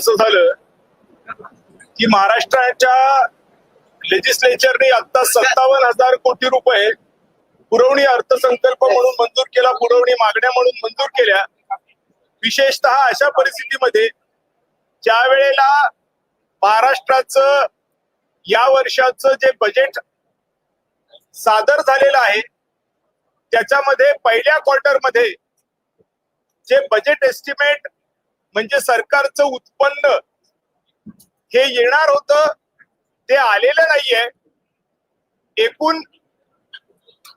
असं झालं की महाराष्ट्राच्या लेजिस्लेचरने आता सत्तावन्न हजार कोटी रुपये पुरवणी अर्थसंकल्प म्हणून मंजूर केला पुरवणी मागण्या म्हणून मंजूर केल्या. विशेषतः अशा परिस्थितीमध्ये ज्या वेळेला महाराष्ट्राचं या वर्षाचं जे बजेट सादर झालेलं आहे त्याच्यामध्ये पहिल्या क्वार्टरमध्ये जे बजेट एस्टिमेट म्हणजे सरकारचं उत्पन्न हे येणार होतं ते आलेलं नाहीये. एकूण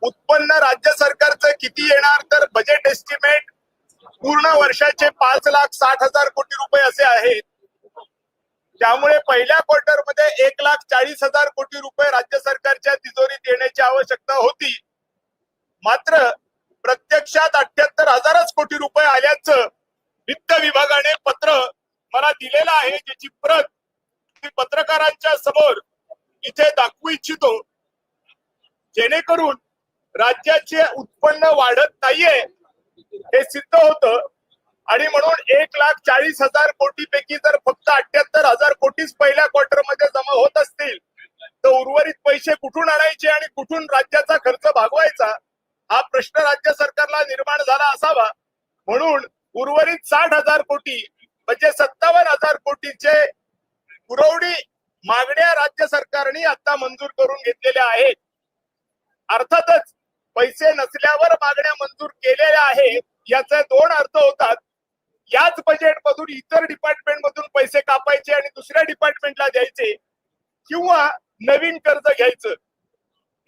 उत्पन्न राज्य सरकारचं किती येणार तर बजेट एस्टिमेट पूर्ण वर्षाचे पाच लाख साठ हजार कोटी रुपये असे आहेत. त्यामुळे पहिल्या क्वार्टरमध्ये एक लाख चाळीस हजार कोटी रुपये राज्य सरकारच्या तिजोरीत येण्याची आवश्यकता होती. मात्र प्रत्यक्षात अठ्याहत्तर हजारच कोटी रुपये आल्याचं वित्त विभागाने पत्र मला दिलेलं आहे ज्याची प्रत मी पत्रकारांच्या समोर इथे दाखवू इच्छितो. जेणेकरून राज्याचे उत्पन्न वाढत नाहीये हे सिद्ध होत. आणि म्हणून एक लाख चाळीस हजार कोटी पैकी जर फक्त अठ्याहत्तर हजार कोटीच पहिल्या क्वार्टरमध्ये जमा होत असतील तर उर्वरित पैसे कुठून आणायचे आणि कुठून राज्याचा खर्च भागवायचा हा प्रश्न राज्य सरकार निर्माण झाला असावा म्हणून उर्वरित साठ हजार कोटी म्हणजे सत्तावन्न हजार कोटीचे पुरवणी मागण्या राज्य सरकारने आता मंजूर करून घेतलेल्या आहेत. अर्थातच पैसे नसल्यावर मागण्या मंजूर केलेल्या आहेत याचे दोन अर्थ होतात. याच बजेट मधून इतर डिपार्टमेंट मधून पैसे कापायचे आणि दुसऱ्या डिपार्टमेंटला द्यायचे किंवा नवीन कर्ज घ्यायचं.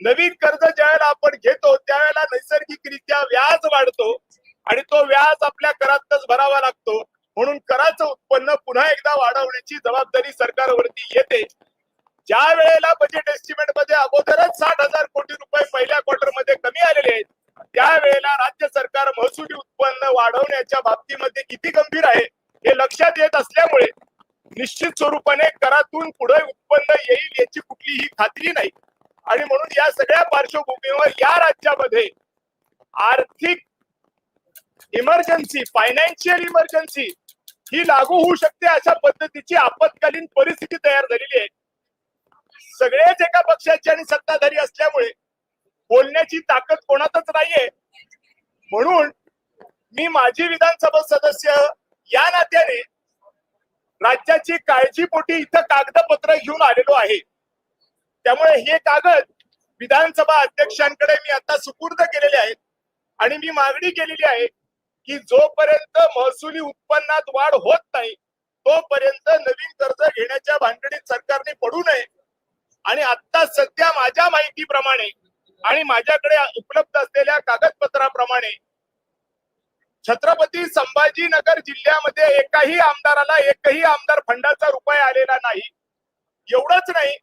नवीन कर्ज ज्यावेळेला आपण घेतो त्यावेळेला नैसर्गिकरित्या व्याज वाढतो. आणि तो व्याज आपल्या करातच भरावा लागतो. म्हणून कराचं उत्पन्न पुन्हा एकदा वाढवण्याची जबाबदारी सरकारवरती येते. ज्या वेळेला बजेट एस्टिमेटमध्ये अगोदरच साठ हजार कोटी रुपये पहिल्या क्वार्टरमध्ये कमी आलेले आहेत त्यावेळेला राज्य सरकार महसुली उत्पन्न वाढवण्याच्या बाबतीमध्ये किती गंभीर आहे हे लक्षात येत असल्यामुळे निश्चित स्वरूपाने करातून पुढे उत्पन्न येईल याची कुठलीही खात्री नाही. आणि म्हणून या सगळ्या पार्श्वभूमीवर या राज्यामध्ये आर्थिक इमर्जन्सी फायनान्शियल इमर्जन्सी ही लागू होऊ शकते अशा पद्धतीची आपत्कालीन परिस्थिती तयार झालेली आहे. सगळेच एका पक्षाचे आणि सत्ताधारी असल्यामुळे बोलण्याची ताकद कोणातच नाहीये. म्हणून मी माजी विधानसभा सदस्य या नात्याने राज्याची काळजीपोटी इथं कागदपत्र घेऊन आलेलो आहे. त्यामुळे हे कागद विधानसभा अध्यक्षांकडे मी आता सुपूर्द केलेले आहेत. आणि मी मागणी केलेली आहे की जोपर्यंत महसुली उत्पन्नात वाढ होत नाही तोपर्यंत नवीन कर्ज घेण्याच्या भानगडीत सरकारने पडू नये. आणि आता सध्या माझ्या माहितीप्रमाणे आणि माझ्याकडे उपलब्ध असलेल्या कागदपत्राप्रमाणे छत्रपती संभाजीनगर जिल्ह्यामध्ये एकाही आमदाराला एकही आमदार फंडाचा रुपया आलेला नाही. एवढंच नाही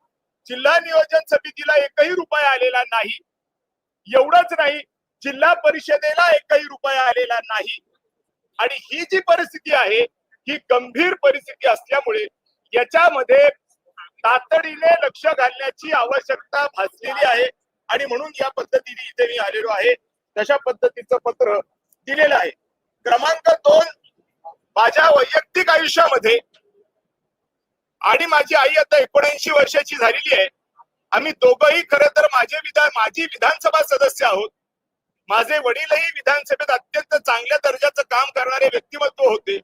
जिल्हा नियोजन समितीला एकही रुपया आलेला नाही. एवढंच नाही जिल्हा परिषदेला एकही रुपया आलेला नाही. आणि ही जी परिस्थिती आहे ही गंभीर परिस्थिती असल्यामुळे याच्यामध्ये तातडीने लक्ष घालण्याची आवश्यकता भासलेली आहे. आणि म्हणून या पद्धतीने इथे मी आलेलो आहे. तशा पद्धतीचं पत्र दिलेलं आहे. क्रमांक दोन माझ्या वैयक्तिक आयुष्यामध्ये आणि माझी आई आता एकोणऐंशी वर्षाची झालेली आहे. आम्ही दोघंही खर तर माझे विधान माझी विधानसभा सदस्य आहोत. माझे वडीलही विधानसभेत अत्यंत चांगल्या दर्जाचं काम करणारे व्यक्तिमत्व होते.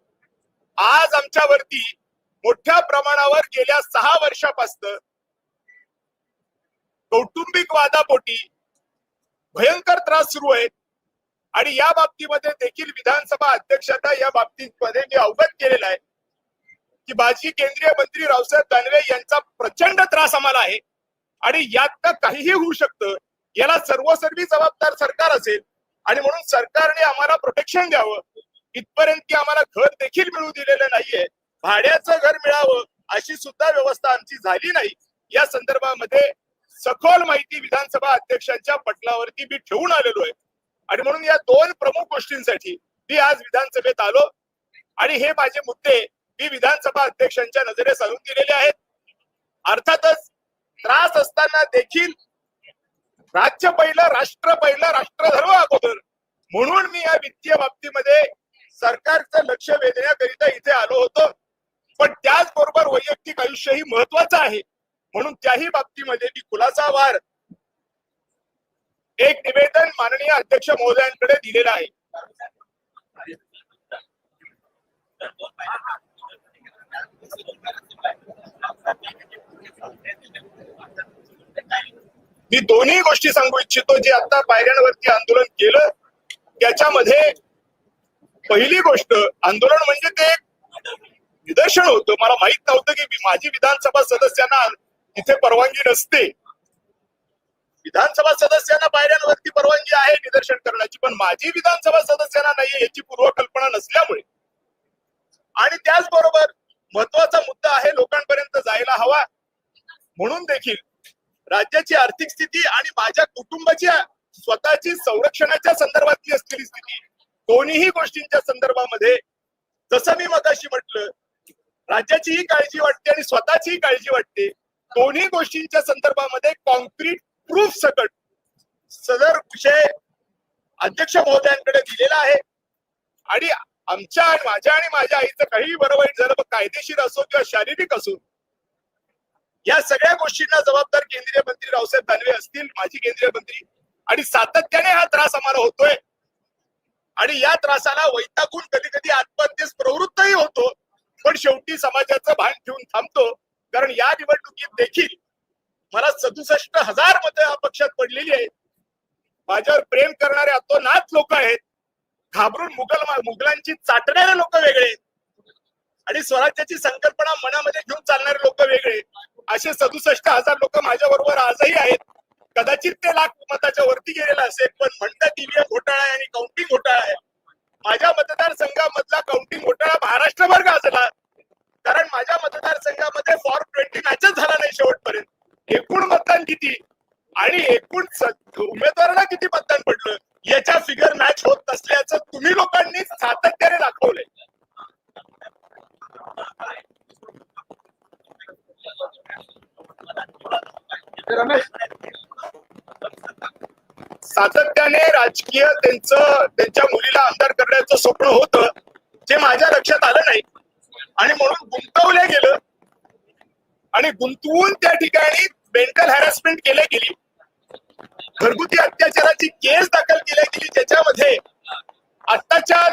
आज आमच्यावरती मोठ्या प्रमाणावर गेल्या सहा वर्षापासून कौटुंबिक वादापोटी भयंकर त्रास सुरू आहेत. आणि या बाबतीमध्ये देखील विधानसभा अध्यक्षांना या बाबतीमध्ये मी अवगत केलेला आहे की माजी केंद्रीय मंत्री रावसाहेब दानवे यांचा प्रचंड त्रास आम्हाला आहे. आणि यात काहीही होऊ शकतं याला सर्वसर्वी जबाबदार सरकार असेल आणि म्हणून सरकारने आम्हाला प्रोटेक्शन द्यावं. इथपर्यंत की आम्हाला घर देखील मिळू दिलेलं नाहीये. भाड्याचं घर मिळावं अशी सुद्धा व्यवस्था आमची झाली नाही. या संदर्भामध्ये सखोल माहिती विधानसभा अध्यक्षांच्या पटलावरती मी ठेवून आलेलो आहे. आणि म्हणून या दोन प्रमुख गोष्टींसाठी मी आज विधानसभेत आलो. आणि हे माझे मुद्दे मी विधानसभा अध्यक्षांच्या नजरेस आणून दिलेले आहेत. अर्थातच त्रास असताना देखील राज्य पहिलं राष्ट्र पहिलं राष्ट्र राष्ट्रधर्म अगोदर. म्हणून मी या वित्तीय बाबतीमध्ये सरकारचं लक्ष वेधण्याकरिता इथे आलो होतो. पण त्याचबरोबर वैयक्तिक आयुष्यही महत्वाचं आहे. म्हणून त्याही बाबतीमध्ये मी खुलासावार एक निवेदन माननीय अध्यक्ष महोदयांकडे दिलेलं आहे. मी दोन्ही गोष्टी सांगू इच्छितो जे आता पायऱ्यांवरती आंदोलन केलं त्याच्यामध्ये पहिली गोष्ट आंदोलन म्हणजे ते एक निदर्शन होतं. मला माहीत नव्हतं की माझी विधानसभा सदस्यांना तिथे परवानगी नसते. विधानसभा सदस्यांना पायऱ्यांवरती परवानगी आहे निदर्शन करण्याची पण माझी विधानसभा सदस्यांना नाहीये याची पूर्वकल्पना नसल्यामुळे. आणि त्याचबरोबर महत्त्वाचा मुद्दा आहे लोकांपर्यंत जायला हवा. म्हणून देखील राज्याची आर्थिक स्थिती आणि माझ्या कुटुंबाची स्वतःची संरक्षणाच्या संदर्भातली असलेली स्थिती दोन्हीही गोष्टींच्या संदर्भामध्ये जसं मी मगाशी म्हटलं राज्याचीही काळजी वाटते आणि स्वतःचीही काळजी वाटते. दोन्ही गोष्टींच्या संदर्भामध्ये कॉन्क्रीट प्रूफ सकट सदर विषय अध्यक्ष महोदयांकडे दिलेला आहे. आणि आमच्या आणि माझ्या आणि माझ्या आईचं काहीही बरोबर वाईट झालं कायदेशीर असो किंवा शारीरिक असो या सगळ्या गोष्टींना जबाबदार केंद्रीय मंत्री रावसाहेब दानवे असतील माजी केंद्रीय मंत्री. आणि सातत्याने हा त्रास आम्हाला होतोय. आणि या त्रासाला वैतागून कधी कधी आत्महत्येस प्रवृत्तही होतो. पण शेवटी समाजाचं भान ठेवून थांबतो. कारण या निवडणुकीत देखील मला सदुसष्ट हजार मतं या पक्षात पडलेली आहेत. माझ्यावर प्रेम करणारे अतोनात लोक आहेत. घाबरून मुघल मुघलांची चाटणारे लोक वेगळे आणि स्वराज्याची संकल्पना मनामध्ये घेऊन चालणारे लोक वेगळे असे सदुसष्ट हजार लोक माझ्या बरोबर आजही आहेत. कदाचित ते लाख मताच्या वरती गेलेला असेल पण म्हणतात ईव्हीएम घोटाळा आहे आणि काउंटिंग घोटाळा आहे. माझ्या मतदारसंघामधला काउंटिंग घोटाळा महाराष्ट्रभर गाजला. कारण माझ्या मतदारसंघामध्ये फॉर्म ट्वेंटी मॅचच झाला नाही शेवटपर्यंत. एकूण मतदान किती? आणि एकूण उमेदवाराला किती मतदान पडलं? याच्या फिगर मॅच होत नसल्याचं तुम्ही लोकांनी सातत्य दाखवलंय सातत्याने राजकीय त्यांचं त्यांच्या मुलीला आमदार करण्याचं स्वप्न होतं जे माझ्या लक्षात आलं नाही. आणि म्हणून गुंतवलं गेलं. आणि गुंतवून त्या ठिकाणी मेंटल हॅरॅसमेंट केल्या गेली. घरगुती अत्याचाराची केस दाखल केली गेली. ज्याच्यामध्ये आत्ताच्या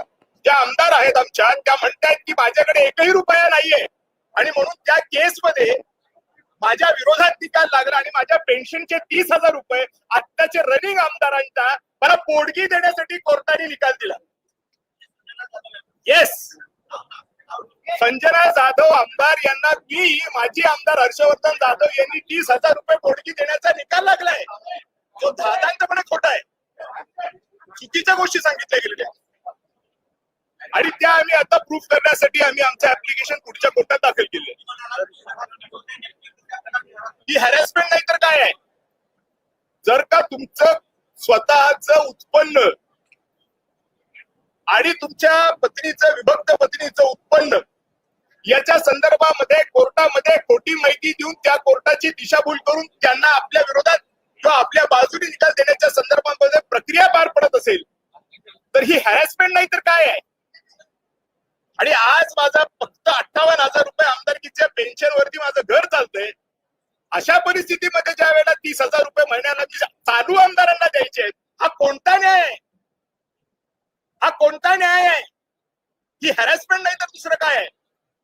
ज्या आमदार आहेत आमच्या त्या म्हणतायत की माझ्याकडे एकही रुपया नाहीये. आणि म्हणून त्या केसमध्ये माझ्या विरोधात निकाल लागला आणि माझ्या पेन्शनचे तीस हजार रुपये आत्ताचे रनिंग आमदारांचा मला पोडगी देण्यासाठी कोर्टाने निकाल दिला. येस संजना जाधव आमदार यांना मी माजी आमदार हर्षवर्धन जाधव यांनी तीस हजार रुपये पोडगी देण्याचा निकाल लागलाय. जो दादांतपणे खोटा आहे. चुकीच्या गोष्टी सांगितल्या गेलेल्या आणि त्या आम्ही आता प्रूफ करण्यासाठी आम्ही आमचं ऍप्लिकेशन पुढच्या कोर्टात दाखल केले ही हॅरेसमेंट नाही तर काय आहे? जर का तुमचं स्वतःच उत्पन्न आणि तुमच्या पत्नीचं विभक्त पत्नीचं उत्पन्न याच्या संदर्भामध्ये कोर्टामध्ये खोटी माहिती देऊन त्या कोर्टाची दिशाभूल करून त्यांना आपल्या विरोधात किंवा आपल्या बाजूने निकाल देण्याच्या संदर्भामध्ये प्रक्रिया पार पडत असेल तर ही हॅरॅसमेंट नाही तर काय आहे? आणि आज माझा फक्त अठ्ठावन्न हजार रुपये आमदारकीच्या पेन्शन वरती माझं घर चालतंय. अशा परिस्थितीमध्ये ज्या वेळेला तीस हजार रुपये महिन्याला चालू आमदारांना द्यायचे आहेत हा कोणता न्याय? आहे हा कोणता न्याय? आहे ही हॅरॅसमेंट नाही तर दुसरं काय आहे?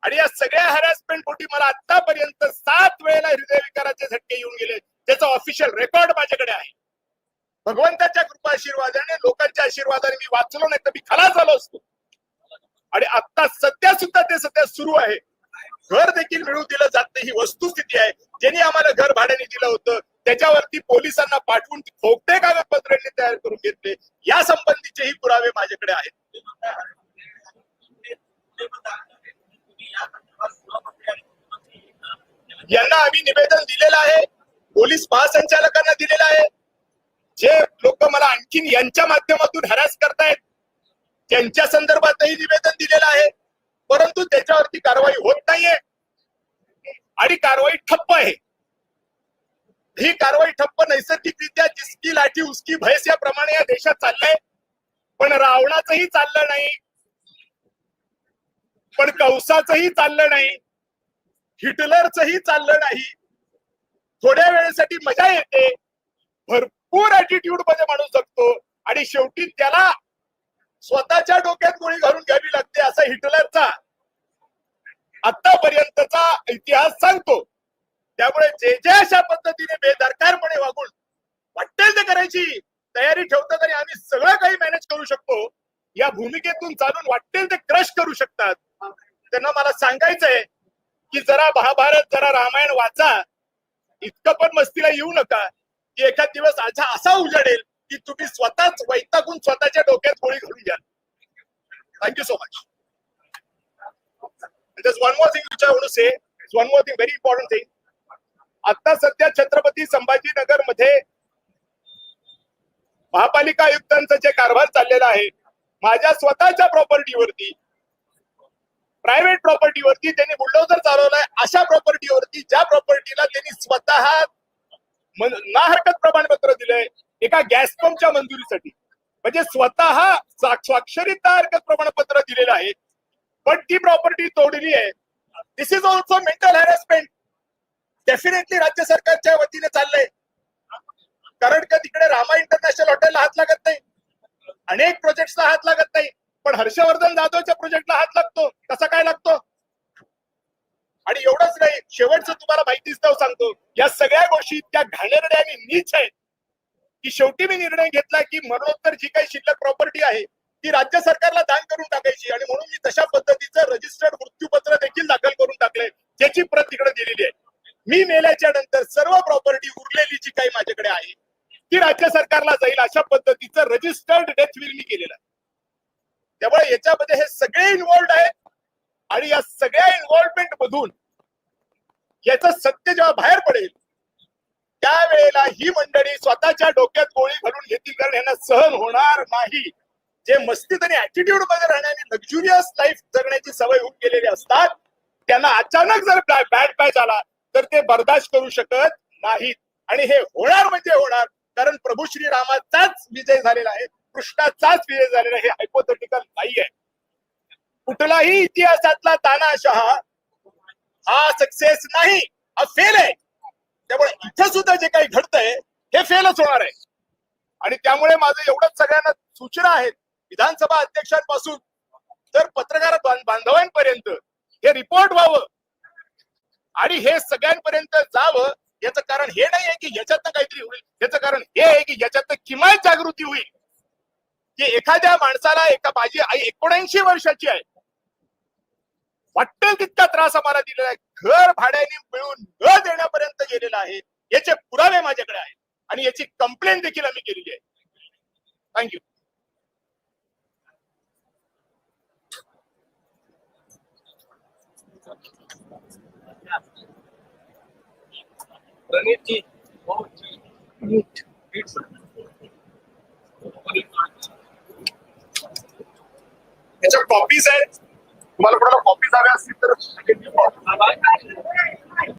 आणि या सगळ्या हॅरॅसमेंट पोटी मला आतापर्यंत सात वेळेला हृदयविकाराचे झटके येऊन गेले त्याचा ऑफिशियल रेकॉर्ड माझ्याकडे आहे. भगवंताच्या कृपा आशीर्वादाने लोकांच्या आशीर्वादाने मी वाचलो नाही तर मी खलास झालो असतो. आणि आता सध्या सुद्धा ते सध्या सुरू आहे. घर देखील मिळू दिलं जात नाही. ही वस्तुस्थिती आहे. ज्यांनी आम्हाला घर भाड्याने दिलं होतं त्याच्यावरती पोलिसांना पाठवून खोकटे कागदपत्र तयार करून घेतले. या संबंधीचेही पुरावे माझ्याकडे आहेत. यांना आम्ही निवेदन दिलेलं आहे. पोलीस महासंचालकांना दिलेलं आहे. जे लोक मला आणखीन यांच्या माध्यमातून हॅरास करतायत त्यांच्या संदर्भातही निवेदन दिलेलं आहे. परंतु त्याच्यावरती कारवाई होत नाहीये. आणि कारवाई ठप्प आहे. ही कारवाई ठप्प नैसर्गिकरित्या जिसकी लाठी उसकी भैस या प्रमाणे या देशात चाललंय. पण रावणाचंही चाललं नाही. पण कंसाचंही चाललं नाही. हिटलरचंही चाललं नाही. थोड्या वेळेसाठी मजा येते. भरपूर ऍटिट्यूडमध्ये माणूस जगतो. आणि शेवटी त्याला स्वतःच्या डोक्यात गोळी घालून घ्यावी लागते असा हिटलरचा आतापर्यंतचा इतिहास सांगतो. त्यामुळे जे जे अशा पद्धतीने बेदरकारपणे वागून वाटेल ते करायची तयारी ठेवतात आणि आम्ही सगळं काही मॅनेज करू शकतो या भूमिकेतून चालून वाटेल ते क्रश करू शकतात. त्यांना मला सांगायचंय की जरा महाभारत जरा रामायण वाचा. इतकं पण मस्तीला येऊ नका की एखाद दिवस आज असा उजाडेल की तुम्ही स्वतःच वैतागून स्वतःच्या डोक्यात गोळी घालून घ्या thank you so much one more thing thing which I want to say. It's one आता सध्या छत्रपती संभाजीनगरमध्ये महापालिका आयुक्तांचा जे कारभार चाललेला आहे माझ्या स्वतःच्या प्रॉपर्टीवरती प्रायव्हेट प्रॉपर्टीवरती त्यांनी बुलडोजर चालवलाय अशा प्रॉपर्टीवरती ज्या प्रॉपर्टीला त्यांनी स्वतः ना हरकत प्रमाणपत्र दिलंय एका गॅस पंपच्या मंजुरीसाठी. म्हणजे स्वतः सा- स्वाक्षरीत हरकत प्रमाणपत्र दिलेलं आहे. पण ती प्रॉपर्टी तोडली आहे. This is also mental harassment definitely राज्य सरकारच्या वतीने चाललंय. कारण का तिकडे रामा इंटरनॅशनल हॉटेलला हात लागत नाही. अनेक प्रोजेक्टला हात लागत नाही. पण हर्षवर्धन जाधवच्या प्रोजेक्टला हात लागतो. कसा काय लागतो? आणि एवढंच नाही. शेवटचं तुम्हाला माहितीच नाव सांगतो. या सगळ्या गोष्टी इतक्या घाणेरड्या आणि नीच आहेत. की शेवटी मी निर्णय घेतला की मरणोत्तर जी काही शिल्लक प्रॉपर्टी आहे ती राज्य सरकारला दान करून टाकायची आणि म्हणून मी तशा पद्धतीचं रजिस्टर्ड मृत्यूपत्र देखील दाखल करून टाकलंय ज्याची प्रत तिकडे दिलेली आहे. मी मेल्याच्या नंतर सर्व प्रॉपर्टी उरलेली जी काही माझ्याकडे आहे ती राज्य सरकारला जाईल अशा पद्धतीचं रजिस्टर्ड डेथ विल मी केलेलं आहे. त्यामुळे याच्यामध्ये हे सगळे इन्व्हॉल्ड आहेत आणि या सगळ्या इन्व्हॉल्वमेंट मधून याचं सत्य जेव्हा बाहेर पडेल त्यावेळेला ही मंडळी स्वतःच्या डोक्यात गोळी घालून घेतील कारण यांना सहन होणार नाही. जे मस्तीत आणि ऍटिट्यूडमध्ये राहण्याने लक्झुरियस लाईफ जगण्याची सवय होऊन गेलेली असतात त्यांना अचानक जर बॅड पॅच आला तर ते बर्दाश्त करू शकत नाहीत. आणि हे होणार म्हणजे होणार कारण प्रभू श्रीरामाचाच विजय झालेला आहे कृष्णाचाच विजय झालेला आहे हे हायपोथेटिकल नाही आहे कुठलाही इतिहासातला तानाशहा हा सक्सेस नाही हा फेल आहे. त्यामुळे इथं सुद्धा जे काही घडतंय हे फेलच होणार आहे. आणि त्यामुळे माझं एवढंच सगळ्यांना सूचना आहेत विधानसभा अध्यक्षांपासून तर पत्रकार बांधवांपर्यंत हे रिपोर्ट व्हावं. आणि हे सगळ्यांपर्यंत जावं याचं कारण हे नाही आहे की याच्यातनं काहीतरी होईल. याचं कारण हे आहे की याच्यातनं किमान जागृती होईल. की एखाद्या माणसाला एका माझी आई एकोणऐंशी वर्षाची आहे. वाटेल तितका त्रास आम्हाला दिलेला आहे. घर भाड्याने मिळून न देण्यापर्यंत गेलेला आहे. याचे पुरावे माझ्याकडे आहेत. आणि याची कंप्लेंट देखील आम्ही केलेली आहे. थँक्यू याच्या कॉपीज आहेत. तुम्हाला कोणाला कॉपीज हव्या असतील तर